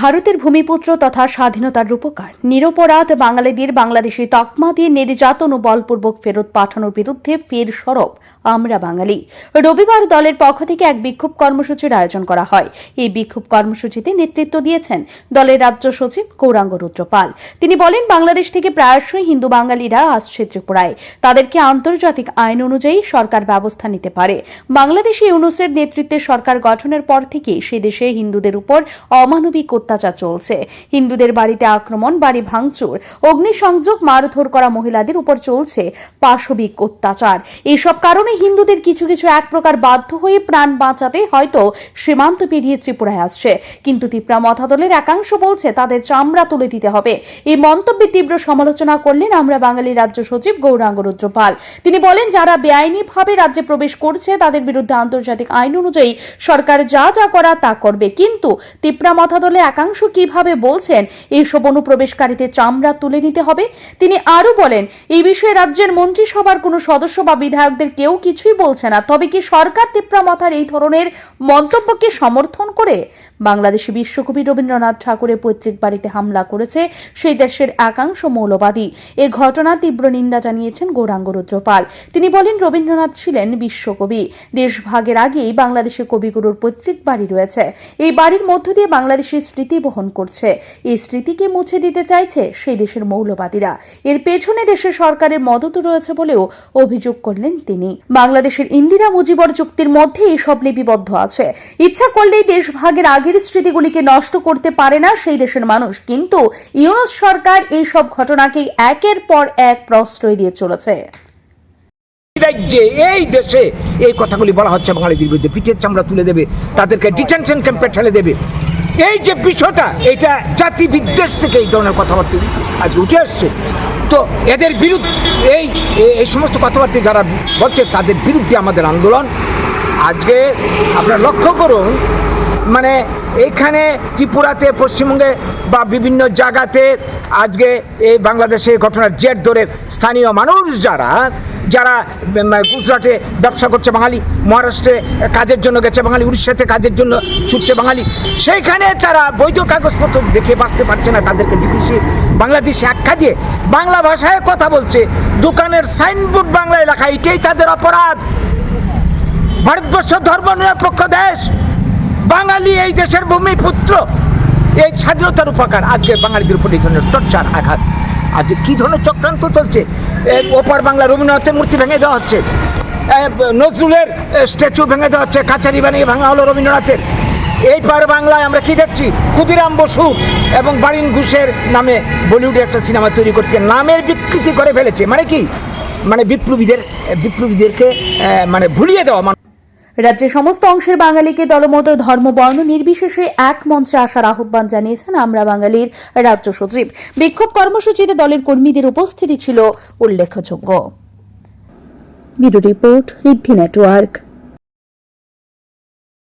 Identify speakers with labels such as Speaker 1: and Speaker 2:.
Speaker 1: ভারতের ভূমিপুত্র তথা স্বাধীনতার রূপকার। নিরপরাধ বাঙালিদের বাংলাদেশি তকমা দিয়ে নির্যাতন ও বলপূর্বক ফেরত পাঠানোর বিরুদ্ধে ফের সরব আমরা বাঙালি। রবিবার দলের পক্ষ থেকে এক বিক্ষোভ কর্মসূচির আয়োজন করা হয়। এই বিক্ষোভ কর্মসূচিতে নেতৃত্ব দিয়েছেন দলের রাজ্য সচিব গৌরাঙ্গ রুদ্রপাল। তিনি বলেন, বাংলাদেশ থেকে প্রায়শই হিন্দু বাঙালিরা আসছে ত্রিপুরায়। তাদেরকে আন্তর্জাতিক আইন অনুযায়ী সরকার ব্যবস্থা নিতে পারে। বাংলাদেশে ইউনুসের নেতৃত্বে সরকার গঠনের পর থেকে সে দেশে হিন্দুদের উপর অমানবিক অত্যাচার চলছে। হিন্দুদের বাড়িতে আক্রমণ, বাড়ি ভাঙচুর, অগ্নিসংযোগ, মারধর করা মহিলাদের উপর চলছে পাশবিক অত্যাচার। এইসব কারণে হিন্দুদের কিছু কিছু এক প্রকার বাধ্য হয়ে প্রাণ বাঁচাতে হয়তো সীমান্ত পেরিয়ে ত্রিপুরায় আসছে। কিন্তু তিপ্রা মথাদলের একাংশ বলছে তাদের চামড়া তুলে দিতে হবে। এই মন্তব্যে তীব্র সমালোচনা করলেন আমরা বাঙালি রাজ্য সচিব গৌরাঙ্গ রুদ্রপাল। তিনি বলেন, যারা বেআইনিভাবে রাজ্যে প্রবেশ করছে, তাদের বিরুদ্ধে আন্তর্জাতিক আইন অনুযায়ী সরকার যা যা করা তা করবে। কিন্তু তিপ্রা মথাদলে একাংশ কীভাবে বলছেন এইসব অনুপ্রবেশকারীদের চামড়া তুলে নিতে হবে? তিনি আরও বলেন, এই বিষয়ে রাজ্যের মন্ত্রিসভার কোনো সদস্য বা বিধায়কদের কেউ কিছুই বলছে না। তবে কি সরকার তিপ্রা মাথার এই ধরনের মন্তব্যকে সমর্থন করে? বাংলাদেশে বিশ্বকবি রবীন্দ্রনাথ ঠাকুরের পৈতৃক বাড়িতে হামলা করেছে সেই দেশের একাংশ মৌলবাদী। এ ঘটনা তীব্র নিন্দা জানিয়েছেন গৌরাঙ্গ রুদ্রপাল। তিনি বলেন, রবীন্দ্রনাথ ছিলেন বিশ্বকবি। দেশভাগের আগেই বাংলাদেশে কবিগুরুর পৈতৃক বাড়ি রয়েছে। এই বাড়ির মধ্য দিয়ে বাংলাদেশের স্মৃতি বহন করছে। এই স্মৃতিকে মুছে দিতে চাইছে সেই দেশের মৌলবাদীরা। এর পেছনে দেশের সরকারের মদত রয়েছে বলেও অভিযোগ করলেন তিনি। বাংলাদেশের ইন্দিরা মুজিবর চুক্তির মধ্যে এসব লিপিবদ্ধ আছে। ইচ্ছা করলেই দেশভাগের আগের স্মৃতিগুলিকে নষ্ট করতে পারে না সেই দেশের মানুষ। কিন্তু ইউনুস সরকার এই সব ঘটনাকে একের পর এক প্রশ্রয় দিয়ে চলেছে।
Speaker 2: রাজ্যে, এই দেশে এই কথাগুলি বলা হচ্ছে বাঙালিদের বিরুদ্ধে। পিঠের চামড়া তুলে দেবে, তাদেরকে ডিটেনশন ক্যাম্পে ঠেলে দেবে। এই যে বিষয়টা, এটা জাতি বিদ্বেষ থেকে এই ধরনের কথাবার্তা আজ উঠে আসছে। তো এদের বিরুদ্ধে এই এই সমস্ত কথাবার্তা যারা বলছে, তাদের বিরুদ্ধে আমাদের আন্দোলন। আজকে আপনারা লক্ষ্য করুন মানে এইখানে ত্রিপুরাতে, পশ্চিমবঙ্গে বা বিভিন্ন জায়গাতে আজকে এই বাংলাদেশে ঘটনার জের ধরে স্থানীয় মানুষ যারা যারা গুজরাটে ব্যবসা করছে বাঙালি, মহারাষ্ট্রে কাজের জন্য গেছে বাঙালি, উড়িষ্যাতে কাজের জন্য ছুটছে বাঙালি, সেইখানে তারা বৈধ কাগজপত্র দেখে বাঁচতে পারছে না তাদেরকে বিদেশি, বাংলাদেশে আখ্যা দিয়ে বাংলা ভাষায় কথা বলছে। দোকানের সাইনবোর্ড বাংলায় লেখা, এটাই তাদের অপরাধ। ভারতবর্ষ ধর্ম নিরপেক্ষ দেশ। বাঙালি এই দেশের ভূমিপুত্র। এই স্বাধীনতার উপকার। আজকে বাঙালিদের উপর এই ধরনের টর্চার, আঘাত। আজ কি ধরনের চক্রান্ত চলছে? ওপার বাংলা রবীন্দ্রনাথের মূর্তি ভেঙে দেওয়া হচ্ছে। নজরুলের স্ট্যাচু ভেঙে দেওয়া হচ্ছে কাছারি বানিয়ে ভাঙা হলো রবীন্দ্রনাথের। এই পার বাংলায় আমরা কি দেখছি? ক্ষুদিরাম বসু এবং বারিন ঘুষের নামে বলিউডে একটা সিনেমা তৈরি করতে নামের বিকৃতি করে ফেলেছে। মানে কি? মানে বিপ্লবীদের, বিপ্লবীদেরকে মানে ভুলিয়ে দেওয়া।
Speaker 1: রাজ্যের সমস্ত অংশের বাঙালিকে দলমত, ধর্ম, বর্ণ নির্বিশেষে এক মঞ্চে আসার আহ্বান জানিয়েছেন আমরা বাঙালির রাজ্য সচিব। বিক্ষোভ কর্মসূচিতে দলের কর্মীদের উপস্থিতি ছিল উল্লেখযোগ্য। Report network.